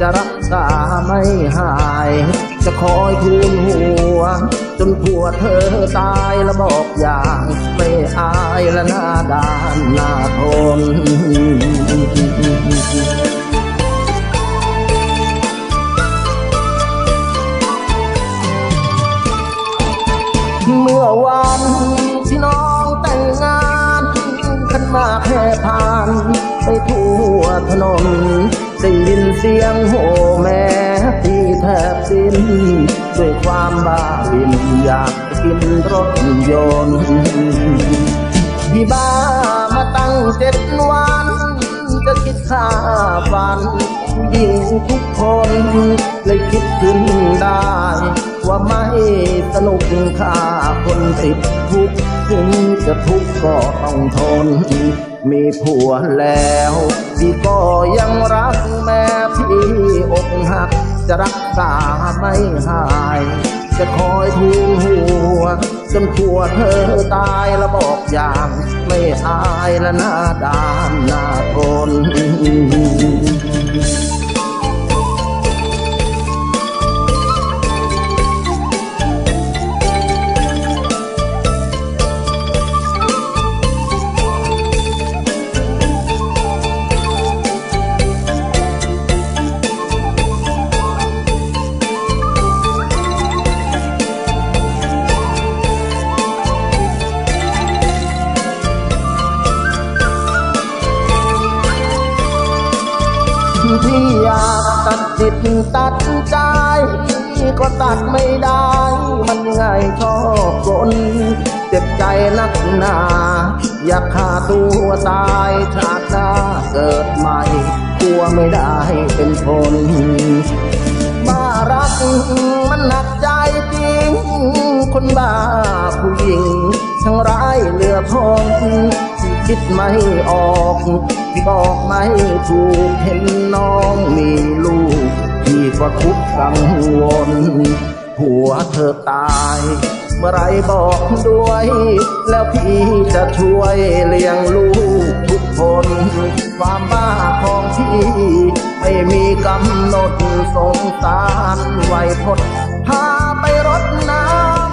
จะรักษาไม่หาย จะคอยทูลหัว จนผัวเธอตายแล้วบอกอย่าง ไม่อายและหน้าด้านหน้าทนเมื่อวันที่น้องแต่งงานขันมาแห่ผ่านไปทั่วถนน เสียงโหแม่ที่แทบสิ้น ด้วยความบ้าบินอยากกินรถยนต์พี่บ้ามาตั้งเจ็ดวัน จะคิดค่าฟันยิงทุกคนเลยคิดขึ้นได้ ว่าไม่สนุกค่าคนติดทุกข์ถึงจะทุกข์ก็ต้องทน มีผัวแล้วพี่ก็ยังรักแม่พี่อกหัก จะรักษาไม่หาย จะคอยทูลหัว จนผัวเธอตายแล้วบอกอย่าง ไม่อายและหน้าด้านหน้าทน ที่อยากตัดจิตตัดใจ ก็ตัดไม่ได้ มันง่ายชอบกลเจ็บใจนักหนา อยากฆ่าตัวตายชาติหน้าเกิดใหม่กลัวไม่ได้เป็นคนบ้ารักมันหนักใจจริง คนบ้าผู้หญิง ทั้งร้ายเหลือทนที่คิดไม่ออก บอกไม่ถูกเห็นน้องมีลูกพี่ก็ทุกข์กังวลผัวเธอตาย เมื่อไรบอกด้วย แล้วพี่จะช่วยเลี้ยงลูกทุกคน ความบ้าของพี่ ไม่มีกำหนดสงสารไวยพดพาไปรดน้ำ